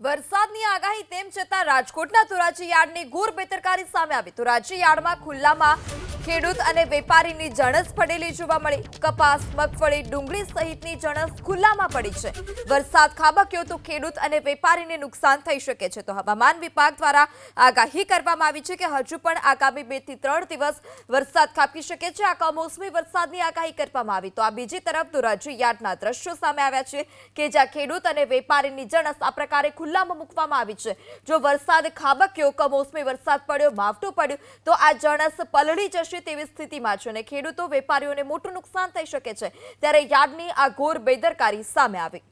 વરસાદની આગાહી તેમ છતાં રાજકોટના ધોરાજી યાર્ડની ઘોર બેદરકારી સામે આવી. ધોરાજી યાર્ડમાં ખુલ્લામાં ખેડૂત અને વેપારીની જણસ પડેલી જોવા મળી. કપાસ, મગફળી, ડુંગળી સહિતની જણસ ખુલ્લામાં પડી છે. વરસાદ ખાબક્યો તો ખેડૂત અને વેપારીને નુકસાન થઈ શકે છે. તો હવામાન વિભાગ દ્વારા આગાહી કરવામાં આવી છે કે હજુ પણ આગામી બેથી ત્રણ દિવસ વરસાદ ખાબકી શકે છે. આ કમોસમી વરસાદની આગાહી કરવામાં આવી. તો આ બીજી તરફ ધોરાજી યાર્ડના દ્રશ્યો સામે આવ્યા છે કે જ્યાં ખેડૂત અને વેપારીની જણસ આ પ્રકારે ખુલ્લામાં મૂકવામાં આવી છે. જો વરસાદ ખાબક્યો, કમોસમી વરસાદ પડ્યો, માવઠું પડ્યું, તો આ જણસ પલળી જશે તેવી સ્થિતિમાં છે અને ખેડૂતો, વેપારીઓને મોટું નુકસાન થઈ શકે છે ત્યારે યાર્ડની આ ઘોર બેદરકારી સામે આવી.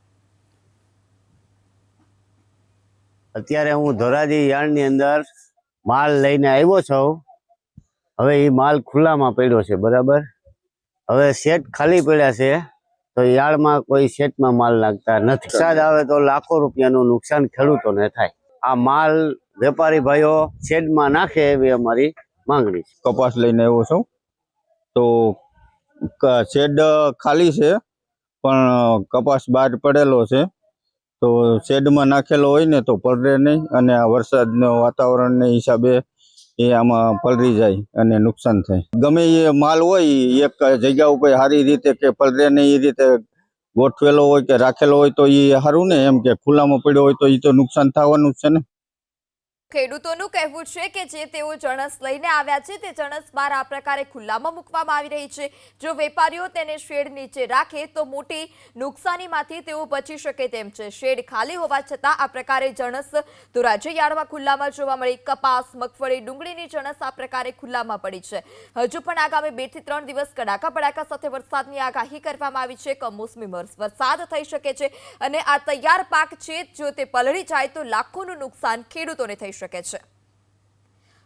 અત્યારે હું ધોરાજી યાર્ડની અંદર માલ લઈને આવ્યો છું. હવે એ માલ ખુલ્લામાં પડ્યો છે, બરાબર? હવે શેડ ખાલી પડ્યા છે, તો યાર્ડમાં કોઈ શેડમાં માલ નાખતા નથી. વરસાદ આવે તો લાખો રૂપિયાનું નુકસાન ખેડૂતોને થાય. આ માલ વેપારી ભાઈઓ શેડમાં નાખે એવી અમારી માંગણી છે. કપાસ લઈને આવ્યો છું. તો શેડ ખાલી છે, પણ કપાસ બહાર પડેલો છે. તો શેડમાં નાખેલો હોય ને તો પલરે નહીં, અને આ વરસાદનો વાતાવરણને હિસાબે એ આમાં પલરી જાય અને નુકસાન થાય. ગમે એ માલ હોય એક જગ્યા ઉપર સારી રીતે કે પલરે નહીં, એ રીતે ગોઠવેલો હોય કે રાખેલો હોય તો એ સારું ને, એમ કે ખુલ્લામાં પડ્યો હોય તો એ તો નુકસાન થવાનું જ છે ને. ખેડૂતોનું કહેવું છે કે જે તેઓ જણસ લઈને આવ્યા છે, તે જણસ બહાર આ પ્રકારે ખુલ્લામાં મૂકવામાં આવી રહી છે. જો વેપારીઓ તેને શેડ નીચે રાખે, તો મોટી નુકસાનીમાંથી તેઓ બચી શકે તેમ છે. શેડ ખાલી હોવા છતાં આ પ્રકારે જણસ ધોરાજી યાર્ડમાં ખુલ્લામાં જોવા મળી. કપાસ, મગફળી, ડુંગળીની જણસ આ પ્રકારે ખુલ્લામાં પડી છે. હજુ પણ આગામી બેથી ત્રણ દિવસ કડાકા પડાકા સાથે વરસાદની આગાહી કરવામાં આવી છે. કમોસમી વરસ- વરસાદ થઈ શકે છે અને આ તૈયાર પાક છે, જો તે પલળી જાય તો લાખોનું નુકસાન ખેડૂતોને થઈ શકે છે.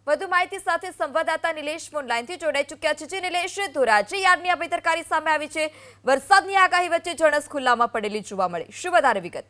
વધુ માહિતી સાથે સંવાદદાતા નિલેશ ફોનલાઈનથી જોડાઈ ચૂક્યા છે. જે નિલેશ, ધોરાજી યાર્ડની આ બેદરકારી સામે આવી છે. વરસાદની આગાહી વચ્ચે જણસ ખુલ્લામાં પડેલી જોવા મળી. શું વધારે વિગત?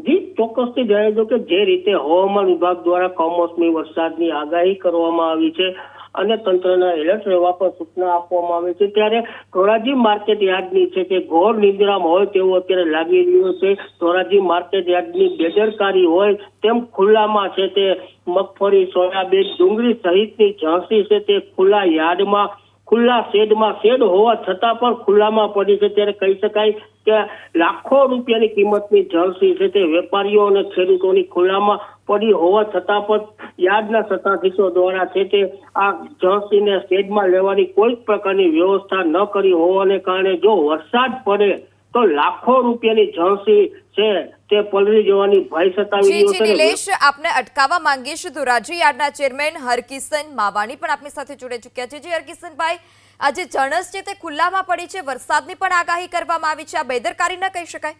જી, ચોક્કસથી જણાવી દો કે જે રીતે હવામાન વિભાગ દ્વારા કમોસમી વરસાદની આગાહી કરવામાં આવી છે અને તંત્રના એલર્ટ રહેવા પણ સૂચના આપવામાં આવી છે. ત્યારે ધોરાજી માર્કેટ યાર્ડની છે તે ઘોર નિંદ્રામાં હોય તેવું અત્યારે લાગી રહ્યું છે. ધોરાજી માર્કેટ યાર્ડની બેદરકારી હોય તેમ ખુલ્લામાં છે તે મગફળી, સોયાબીન, ડુંગળી સહિતની ઝાંસી છે તે ખુલ્લા યાર્ડમાં, ખુલ્લા શેડમાં, શેડ હોવા છતાં પણ ખુલ્લામાં પડી છે. ત્યારે કહી શકાય કે લાખો રૂપિયાની કિંમતની જળસી છે તે વેપારીઓ અને ખેડૂતોની ખુલ્લામાં પડી હોવા છતાં પણ યાર્ડના સત્તાધીશો દ્વારા છે તે આ જળસીને સ્ટેજમાં લેવાની કોઈ પ્રકારની વ્યવસ્થા ન કરી હોવાને કારણે જો વરસાદ પડે તો લાખો રૂપિયાની જળસી છે તે પલળી જવાની ભય સતાવી રહ્યો છે નિલેશ આપને અટકાવવા માંગીશ ધોરાજી યાર્ડના ચેરમેન હરકિશન માવાણી પણ આપની સાથે જોડાઈ ચૂક્યા છે. જી હરકિશનભાઈ ભાઈ આજે જણસ છે તે ખુલ્લામાં પડી છે. વરસાદની પણ આગાહી કરવામાં આવી છે. આ બેદરકારી ન કહી શકાય.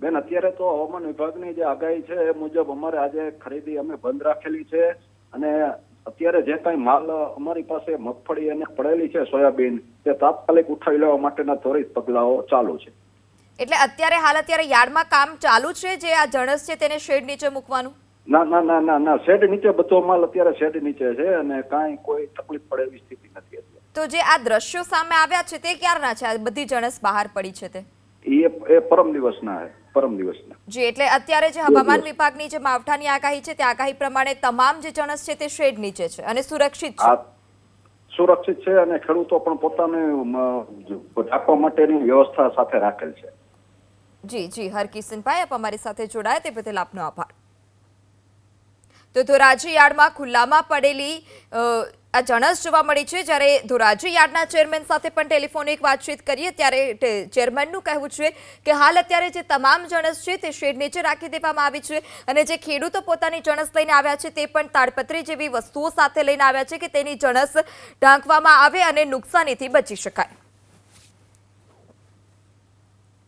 બેન અત્યારે તો હવામાન વિભાગની જે આગાહી છે એ મુજબ અમારે આજે ખરીદી અમે બંધ રાખેલી છે અને અત્યારે જે કાંઈ માલ અમારી પાસે મગફળી અને પડેલી છે સોયાબીન તે તાત્કાલિક ઉઠાવી લેવા માટેના ત્વરિત પગલાઓ ચાલુ છે. એટલે અત્યારે હાલ અત્યારે યાર્ડમાં કામ ચાલુ છે જે આ જણસ છે તેને શેડ નીચે મૂકવાનું? ના ના ના ના ના શેડ નીચે બધો માલ અત્યારે શેડ નીચે છે અને કાંઈ કોઈ તકલીફ પડે એવી સ્થિતિ નથી અત્યારે. તો જે આ દ્રશ્યો સામે આવ્યા છે તે ક્યારના છે? આ બધી જણસ બહાર પડી છે તે? એ એ પરમ દિવસના છે. પરમ દિવસના. જી એટલે અત્યારે જે હવામાન વિભાગની જે માવઠાની આગાહી છે તે આગાહી પ્રમાણે તમામ જે ચણસ છે તે શેડ નીચે છે અને સુરક્ષિત છે. સુરક્ષિત છે અને ખેડૂતો પણ પોતાને ઢાંકવા માટેની વ્યવસ્થા સાથે રાખેલ છે. જી જી હરકિશનભાઈ આપ અમારી સાથે જોડાયા તે બદલ આપનો આભાર. તો ધોરાજી યાર્ડમાં ખુલ્લામાં પડેલી આ જણસ જોવા મળી છે. જ્યારે ધોરાજી યાર્ડના ચેરમેન સાથે પણ ટેલિફોનિક વાતચીત કરીએ ત્યારે ચેરમેનનું કહેવું છે કે હાલ અત્યારે જે તમામ જણસ છે તે શેડ નીચે રાખી દેવામાં આવી છે અને જે ખેડૂતો પોતાની જણસ લઈને આવ્યા છે તે પણ તાડપત્રી જેવી વસ્તુઓ સાથે લઈને આવ્યા છે કે તેની જણસ ઢાંકવામાં આવે અને નુકસાનીથી બચી શકાય.